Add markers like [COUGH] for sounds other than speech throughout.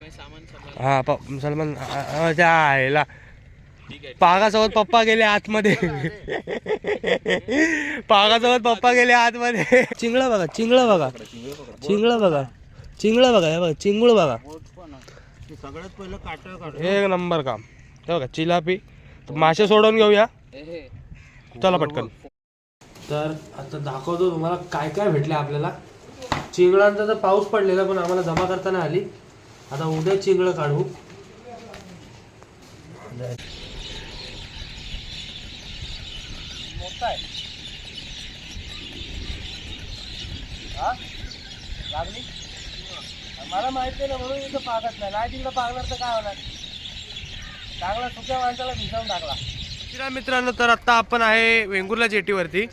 हा सलमान आ- त्या आईला पागासोबत पप्पा गेले आतमध्ये. पागासोबत पप्पा गेले आतमध्ये. चिंगळं बघा चिंगळं बघा. चिंगळं बघा. चिंगळं बघा हे बघा चिंगूळ बघा. सगळ्यात पहिलं काट एक नंबर काम. हे बघा चिलापी मासे सोडून घेऊया. चला पटकन. तर आता दाखवतो तुम्हाला काय काय भेटले आपल्याला. चिंगळांचा तर पाऊस पडलेला पण आम्हाला जमा करताना आली. आता उद्या चिंगळं काढू. मोठा आहे हा? लागली? मला माहिती ना म्हणून इथं पागत नाही. नाही तिकडं पागणार तर काय होणार? चांगला सुक्या माणसाला भिजवून टाकला. मित्रा मित्रांनो तर आत्ता आपण आहे वेंगुर्ला जेटीवरती.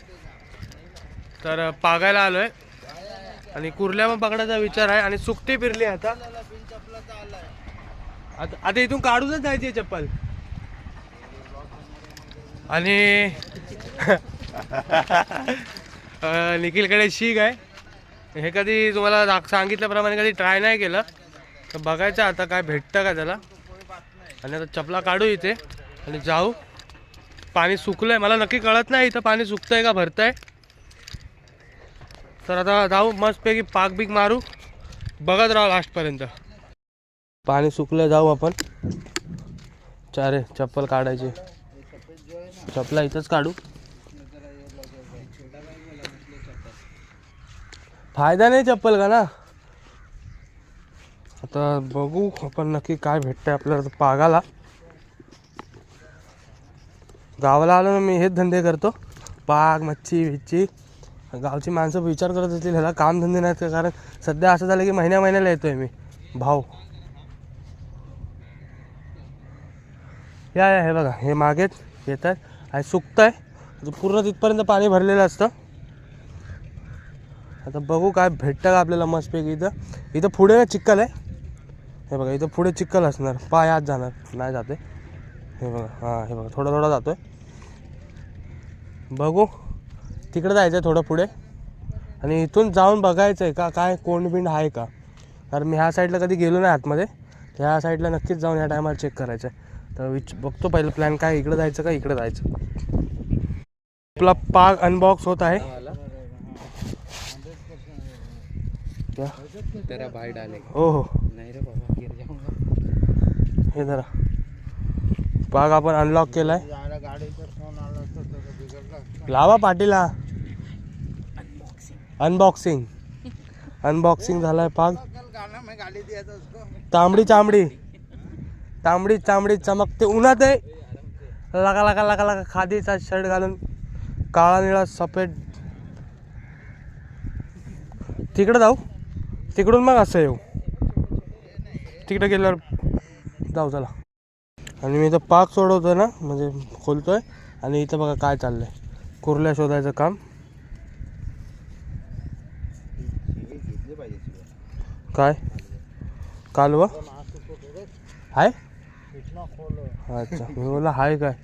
तर पागायला आलोय. आणि कुर्ल्या मग पकडायचा विचार आहे आणि सुकटी फिरली आता. आता आता इथून काढूनच जायची आहे चप्पल. आणि [LAUGHS] निखिलकडे शीख आहे. हे कधी तुम्हाला सांगितल्याप्रमाणे कधी ट्राय नाही केलं. तर बघायचं आता काय भेटतं का त्याला. आणि आता चपला काढू इथे. आणि जाऊ. पाणी सुकलं आहे मला नक्की कळत नाही इथं पाणी सुकतंय का भरतंय. तर आता जाऊ मस्तपैकी पाक बीक मारू. बघत राहू लास्टपर्यंत. पाणी सुकलं जाऊ आपण. चारे चप्पल काढायची. चपला इथंच काढू. फायदा नाही चप्पल का ना? आता बघू आपण नक्की काय भेटतंय आपल्याला पागाला. गावाला आलो ना मी हेच धंदे करतो. पाग मच्छी बिच्छी. गावची माणसं विचार करत असतील ह्याला कामधंदे नाहीत का? कारण सध्या असं झालं की महिन्या महिन्याला येतोय मी. भाऊ. या या हे बघा हे मागेच येत आहेत आणि सुकत आहे पूर्ण तिथपर्यंत पाणी भरलेलं असतं. आता बघू काय भेटतं का आपल्याला मस्तपैकी इथं. इथं पुढे ना चिक्कल आहे. हे बघा इथं पुढे चिक्कल असणार. पाय आत जाणार. नाही जाते हे बघा हां हे बघा थोडा थोडा जातो आहे बघू. तिकडे जायचं आहे थोडं पुढे. आणि इथून जाऊन बघायचं आहे का काय कोंडबिंड आहे का. कारण मी ह्या साईडला कधी गेलो नाही आतमध्ये. ह्या साईडला नक्कीच जाऊन ह्या टायमाला चेक करायचं आहे तर विच बघतो पहिलं प्लॅन काय इकडे जायचं का इकडे जायचं. आपला पाग अनबॉक्स होत आहे. क्या? तेरा भाई डाले. हो हो नाही रे बाबा गिर जाऊंगा. हे जरा. पाग आपण अनलॉक केलाय. लावा पाटीला अनबॉक्सिंग अनबॉक्सिंग झालाय पाग तांबडी चांबडी. तांबडी चांबडी चमकते. उन्हात आहे. लगा लगा लगा लगा. खादीचा शर्ट घालून काळा निळा सफेद. तिकडे जाऊ. तिकडून मग असं येऊ. तिकडे गेल्यावर जाऊ चला. आणि मी इथं पाक सोडवतोय ना म्हणजे खोलतोय. आणि इथं बघा काय चाललंय. कुर्ल्या शोधायचं काम घेतले पाहिजे काय? कालवा हाय? अच्छा मी बोला हाय काय?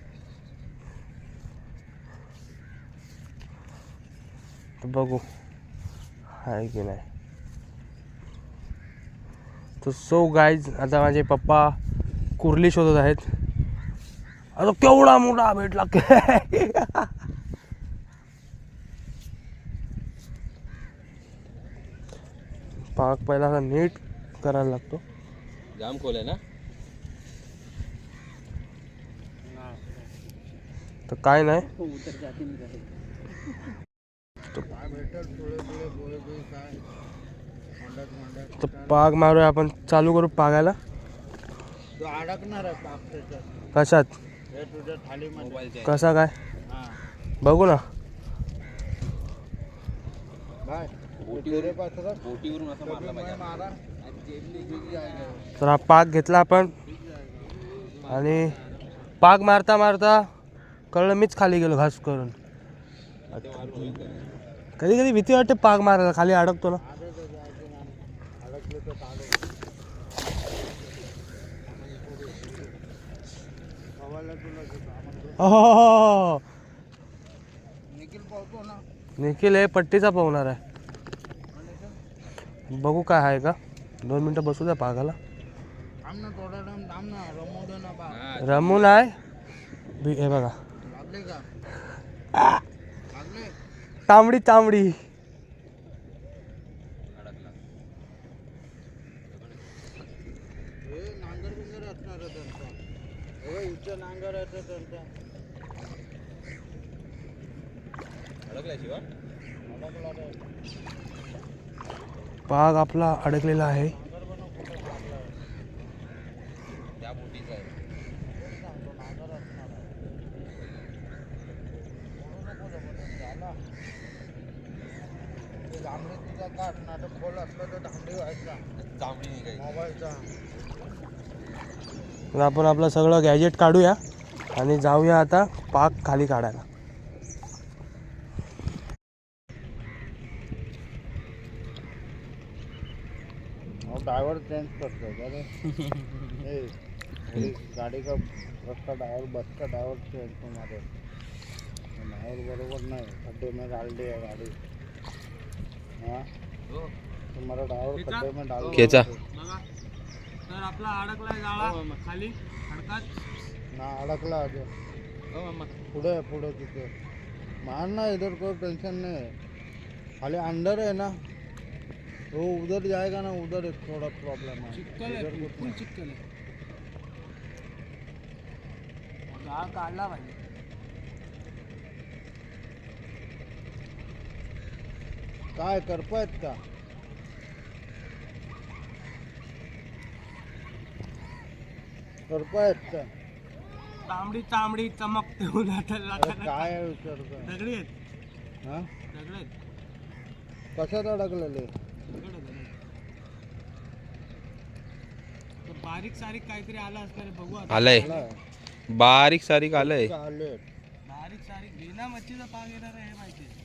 बघू हाय की नाही? तर सो गाईज आता माझे पप्पा कुर्ली शोधत आहेत. आता केवढा मोठा भेटला पाक पहिला असा नीट करायला लागतो. जाम खोल है ना? तर काय नाही. उतर जाती नहीं रहे तर पाग मारूया आपण चालू करू पागायला. आहे कशात? कसा काय? हां बघू ना. बाय. तेरे पास होता बोटीवरून असं मारला पाहिजे. मारा. तर हा पाक घेतला आपण. आणि पाक मारता मारता कळलं मीच खाली गेलो घास करून. कधी कधी भीती वाटते पाक मारायला खाली अडकतो ना. हो निखिल पावतो ना. निखिल हे पट्टीचा पोहणार आहे. बघू काय आहे का? दोन मिनटं बसू द्या पागाला. थांब ना थोडा टाइम थांब ना रमू दे ना बा हा, हे बघा तांबडी तांबडी. अडकला आहे आहे शिवा. पाग आपला अडकलेला आहे. आपण आपलं सगळं गॅजेट काढूया आणि जाऊया आता पाक खाली काढायला. ड्राइवर चेंज करतो का रे ए, मेरी गाड़ी का बस का ड्राइवर बस का ड्राइवर चेंज तुम्हारे ड्राइवर बरोबर नहीं. खड्डे में डाल दिया गाड़ी. हाँ? तुम्हारा ड्राइवर खड्डे में डाल दिया. खेचा. तर आपला अडकलाय जाळा खाली. अडकात ना अडकला अजून. पुढे आहे, पुढे तिथे. मार ना इधर कोई टेंशन नहीं है खाली अंदर है ना. वो उधर जाएगा ना उधर एक थोड़ा प्रॉब्लम है। इधर कुछ नहीं। चिक्कल जाळ काढला पाहिजे काय करपायत का करपायत का तांबडी तांबडी चमकते उन्हात काय विचारतो दगडी आहेत हा? दगड आहेत कशात अडकलेले दगड आहेत, दगड. तर बारीक सारीक काहीतरी आलं असणार बघू आता आलंय बारीक सारीक आलंय आले बारीक सारीक बिना मच्छीचा पाग येणार आहे हे माहिती आहे.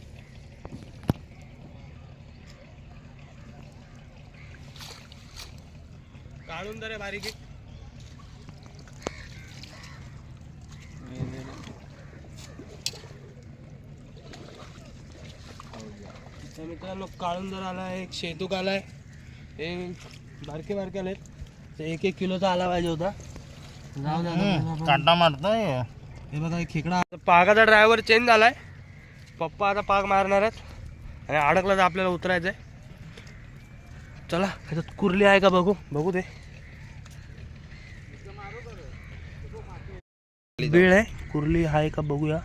काढून दे रे बारीक एक. तर मित्रांनो काळून जर आला एक शेतूक आलाय एक बारके बारके आलेत एक एक किलोचा आला पाहिजे होता. जाऊ दे आता आपण- कांटा मारतोय. हे बघा खेकडा. पागाचा ड्रायव्हर चेंज झालाय. पप्पा आता पाग मारणार आहेत. आणि अडकला तर आपल्याला उतरायचंय. चला ह्याच्यात कुर्ली आहे का बघू? बघू दे. बीळ आहे. कुर्ली आहे का बघूया.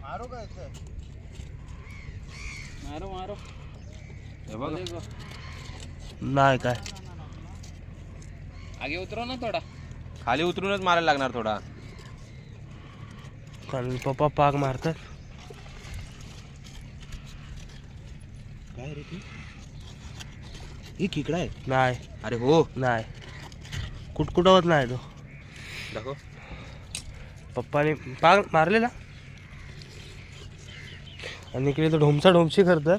मारू का इथे? मारो मारो. हे बघ नाही काय. आगे उतरव ना थोडा. खाली उतरूनच मारायला लागणार थोडा. कारण पप्पा पाग मारतात. काय रे ती? ही खेकडा आहे. नाही. अरे हो. नाही. कुटकुटवत नाही तो. दाखव. पप्पाने पाग मारलेला. आणि इकडे तो ढोमसा ढोमशी करतोय.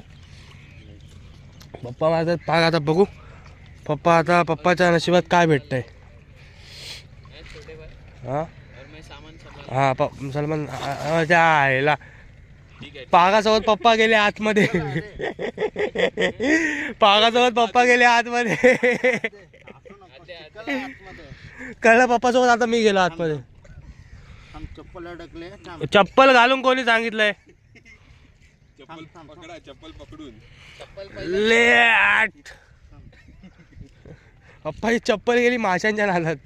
पप्पा मारतात. पाग आता बघू. पप्पा आता पप्पाच्या नशिबात काय भेटतंय? हा? हा प सलमान त्या पागासोबत पप्पा गेले आतमध्ये. पागासोबत पप्पा गेले आतमध्ये. कळलं पप्पासोबत? आता मी गेलो आतमध्ये. चप्पल अडकले चप्पल घालून कोणी सांगितलंय. चप्पल पकडून. लेट पप्पाची चप्पल गेली माशांच्या नादात.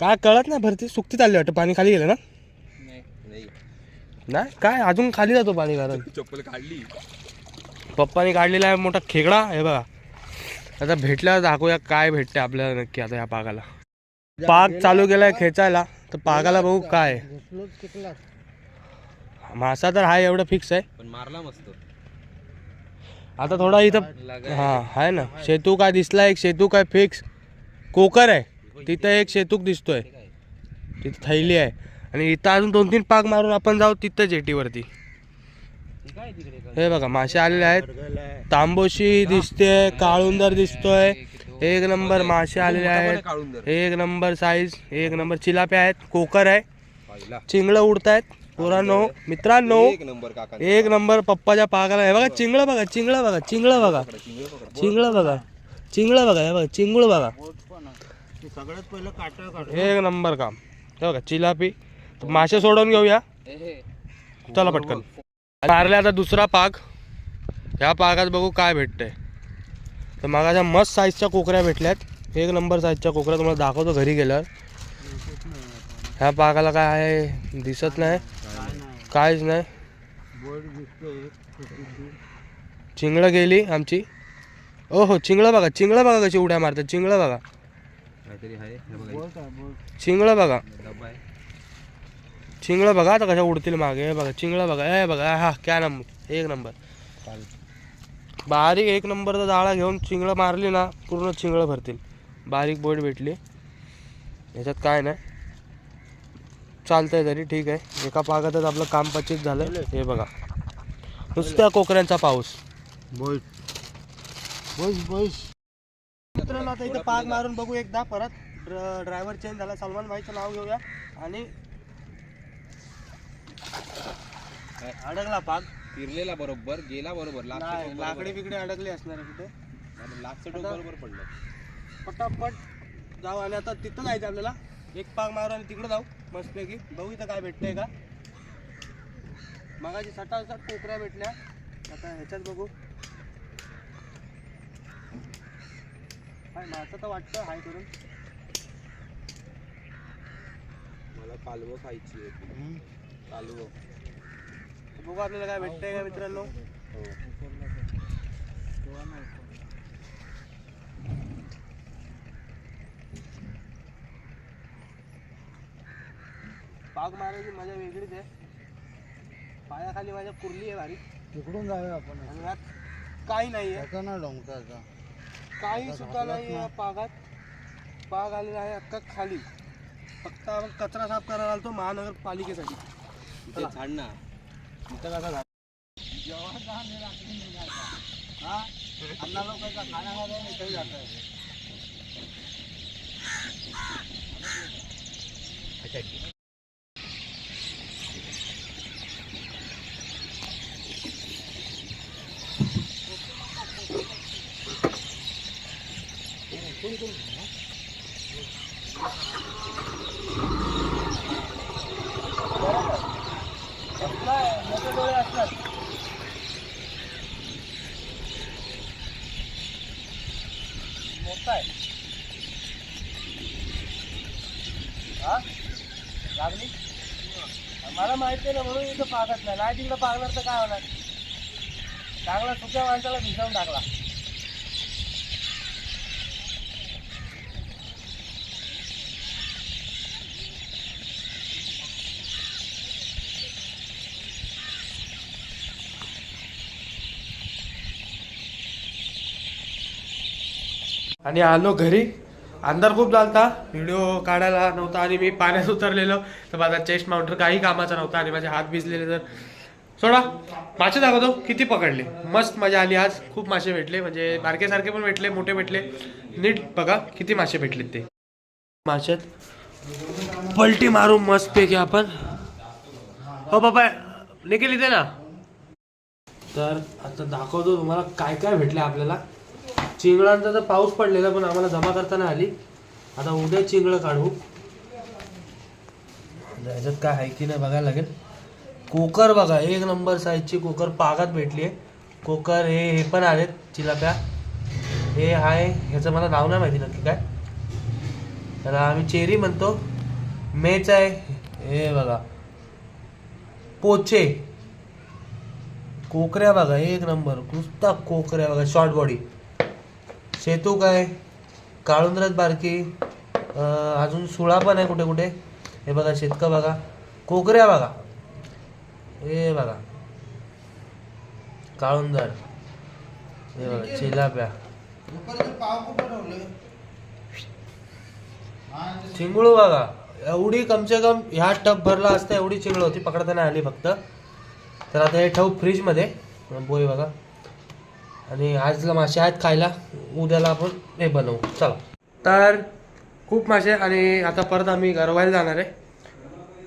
काय कळत नाही भरती सुकती चालली वाटतं पाणी खाली गेलं ना? नाही नाही. काय? अजून खाली जातो पाणी कारण [LAUGHS] चप्पल काढली. पप्पाने काढलेला आहे मोठा खेकडा हे बघा. आता भेटल्यावर दाखवूया काय भेटते आपल्याला नक्की आता या पागाला. पाग चालू केलाय खेचायला तर पागाला बघू काय. मासा तर हा एवढं फिक्स आहे. पण मारला मस्त. आता थोडा इथं हा आहे ना. शेतू काय दिसला एक शेतू काय फिक्स कोकर आहे. तिथं एक शेतूक दिसतोय. तिथं थैली आहे. आणि इथं अजून दोन तीन पाक मारून आपण जाऊ तिथं जेटीवरती. हे बघा मासे आलेले आहेत. तांबोशी दिसते काळुंदर दिसतोय. एक नंबर मासे आलेले आहेत. एक नंबर साईज एक नंबर चिलापे आहेत. कोकर आहे. चिंगळं चिंगळं उडतायत. पोरांनो मित्रांनो एक नंबर काका एक नंबर पप्पाच्या पाकाला हे बघा चिंगळं बघा चिंगळं बघा चिंगळं बघा. चिंगळं बघा. चिंगळं बघा हे बघा चिंगूळ बघा. आहे. सगळ्यात पहिलं काटा एक नंबर काम. हे बघा चिलापी मासे सोडून घेऊया. चला पटकन. मारले आता दुसरा पाक ह्या पाकात बघू काय भेटतंय. तर मागाच्या मस्त साईजच्या कोकऱ्या भेटल्यात. एक नंबर साईजच्या कोकऱ्या तुम्हाला दाखवतो घरी गेल्यावर. ह्या पाकाला काय आहे दिसत नाही. काहीच नाही. चिंगळं गेली आमची. ओ हो चिंगळं बघा चिंगळं बघा कशी उड्या मारतात चिंगळं बघा. चिंगळं बघा. चिंगळं बघा आता कशा उडतील मागे हे बघा चिंगळं बघा ए बघा हा क्या नंबर एक नंबर. बारीक एक नंबरचा जाळा घेऊन चिंगळं मारली ना पूर्ण चिंगळं भरतील. बारीक बोट भेटली. याच्यात काय नाही. चालतंय तरी ठीक आहे. एका पागातच आपलं काम पचित झालं हे बघा. नुसत्या कोकऱ्यांचा पाऊस. बोट बस बस. मित्रांनो आता इथे पाग मारून बघू एकदा परत. ड्रायव्हर चेंज झाला. सलमान भाईचं नाव घेऊया. आणि अडकला पाग फिरलेला बरोबर गेला बरोबर. नाही लाकडी बिकडे अडकली असणार आहे कुठे लागचं टोक बरोबर पडलं. पटापट जाऊ आणि आता तिथं जायचं आपल्याला. एक पाग मारू आणि तिकडे जाऊ मस्तपैकी. बघू इथं काय भेटतंय का. मगाची सटा सट टोकऱ्या भेटल्या. आता ह्याच्यात बघू. काय माझं तर वाटतं हाय करून. मला कालवं खायची होती. कालवं. बघू आपल्याला काय भेटतंय का मित्रांनो. हो. पाग मारायची मजा वेगळीच आहे. पायाखाली माझ्या कुर्ली आहे भारी. तिकडून जाऊया आपण. आणि यात काही नाही आहे त्याचा ना डोंगराचा काही सुद्धा नाही आहे पागात. पाग आलेला आहे अख्खा खाली. फक्त आपण कचरा साफ करायला आलतो महानगरपालिकेसाठी. इथे झाड ना. इथं कसा झाला हा? अण्णा लोकांचा खाना खायला इथे जात आहे मोठे डोळे असतात मोठा आहे हा लागली मला माहिती नाही ना म्हणून इथं पागत नाही. नाही तिकडं पागणार तर काय होणार? चांगला सुक्या माणसाला भिजवून टाकला. आणि आलो घरी. अंधार खूप झालता. व्हिडिओ काढायला नव्हता आणि मी पाण्यात उतरलेलो. तर माझा चेस्ट माउंटर काही कामाचा नव्हता आणि माझे हात भिजलेले तर सोडा मासे दाखवतो. किती पकडले? मस्त मजा आली आज. खूप मासे भेटले. म्हणजे बारकेसारखे पण भेटले मोठे भेटले. नीट बघा किती मासे भेटले ते. माशात. पलटी मारू मस्त पैकी आपण. हो बाबा निघेल इथे ना. तर आता दाखवतो तुम्हाला काय काय भेटलं आपल्याला. चिंगळांचा तर पाऊस पडलेला पण आम्हाला जमा करताना आली. आता उद्या चिंगळं काढू. म्हणजे याच्यात काय आहे की नाही बघायला लागेल. कोकर बघा एक नंबर साईजची कोकर पागात भेटली आहे. कोकर हे हे पण आलेत चिलाप्या. हे आहे ह्याचं मला नाव नाही माहिती नक्की काय. तर आम्ही चेरी म्हणतो. मेच आहे. हे बघा. पोचे. कोकऱ्या बघा एक नंबर. कुस्ता कोकऱ्या बघा शॉर्ट बॉडी सेतू काय? काळुंद्रत बारकी. अजून सुळा पण आहे कुठे कुठे? हे बघा शेतकं बघा. कोकऱ्या बघा. हे बघा. काळुंदर हे बघा चिलाप्या चिंगळू बघा. एवढी कमसे कम ह्या टप भरला असता एवढी चिंगळ होती पकडताना आली फक्त. तर आता हे ठेवू फ्रीजमध्ये बोई बघा. आणि आजला मासे आहेत खायला. उद्याला आपण हे बनवू. चला. तर खूप मासे आणि आता परत आम्ही गरवायला जाणार आहे.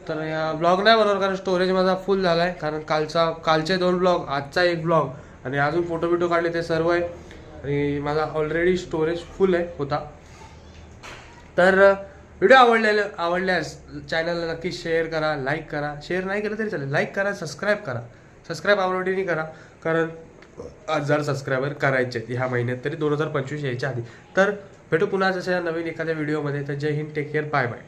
तर या ब्लॉग नाही बनवणार कारण स्टोरेज माझा फुल झाला आहे कारण कालचा कालचे दोन ब्लॉग आजचा एक ब्लॉग आणि अजून फोटो बिटो काढले ते सर्व आहे. आणि माझा ऑलरेडी स्टोरेज फुल आहे होता. तर व्हिडिओ आवडलेले आवडल्यास चॅनलला नक्की शेअर करा लाईक करा. शेअर नाही केलं तरी चालेल. लाईक करा सबस्क्राईब करा. सबस्क्राईब आवडीने करा. कारण हजार सबस्क्रायबर करायचे आहेत ह्या महिन्यात तरी दोन हजार पंचवीस यायच्या आधी. तर भेटू पुन्हा जशा नवीन एखाद्या व्हिडिओमध्ये तर Jai Hind take care bye bye